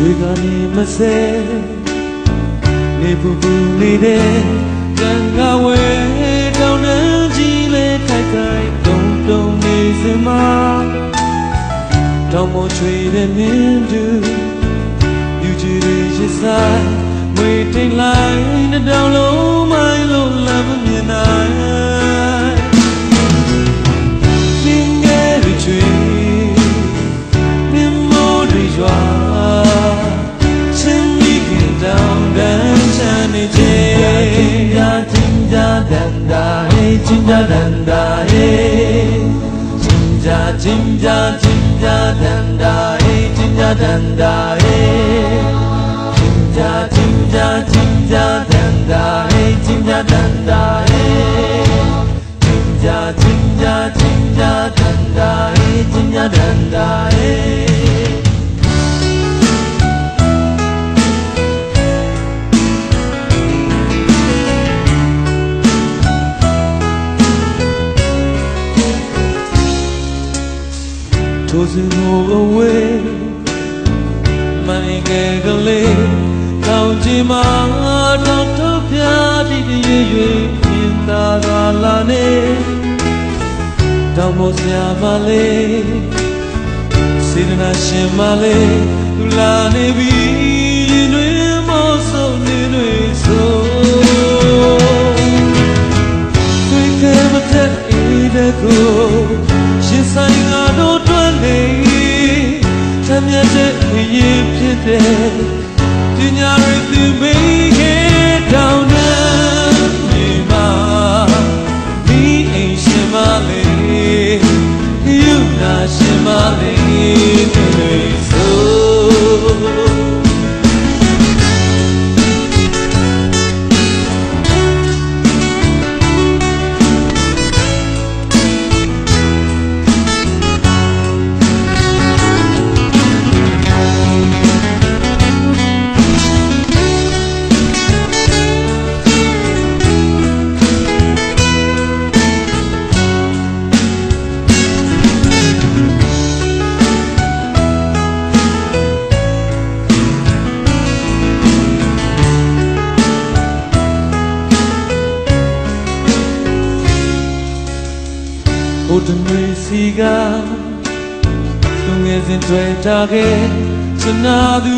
ချွေကနေမစဲနေပူပူနေတဲ့ကံကဝဲတောင်းတန်းကြီးလေးထိုက်ခိုက်တုံတုံနေစမတောင်မချွေတဲ့မင်းတူယူကြည်ရရဆိုင်မွေတိမ်လိုက်တဲ့တောင်လုံး ဟေးချင်းကြာတ ထိုးစင်ကိုအဝေးမိုင်ငယ်ကလေးတောင်ကြီးမှာတော့တော့ပြတိတရွေ့ရွေ့မြင်သာသာလာနေတောင်ပေါ်ဆရာမလေးစေတနာရှင်မလေးသူလာနေပြီရင်တွေမောဆုံနေတွေဆိုတွေ့ခဲ့မတဲ့အေးတဲ့ကိုရှင်ဆိုင်ငါတို့တွ န်းနေတမ်းမြတ်တဲ့ခရီးဖြစ်တဲ့ပညာရည်သူမိ တမေစီကသူငယ်စဉ်တွေ့တာခဲ့စနာသူ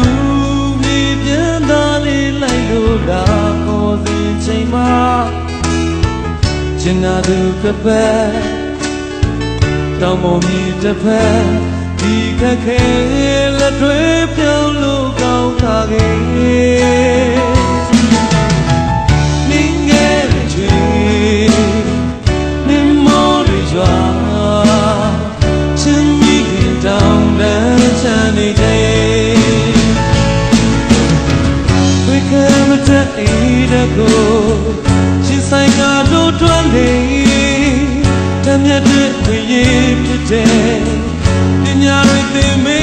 မြေပြန်သားလေးလိုက်လို့လာခေါ်စဉ်ချိန်မှာကျင်နာသူတစ်ဖက်တောင်ပေါ်မြည်တစ်ဖက်ဒီခက်ခဲလက်တွေပြောင်းလို့ကောင်းတာခဲ့ ကတို့တွန်းနေတမျက်တဲ့ခွေရဖြစ်တယ်ပညာတွေသင်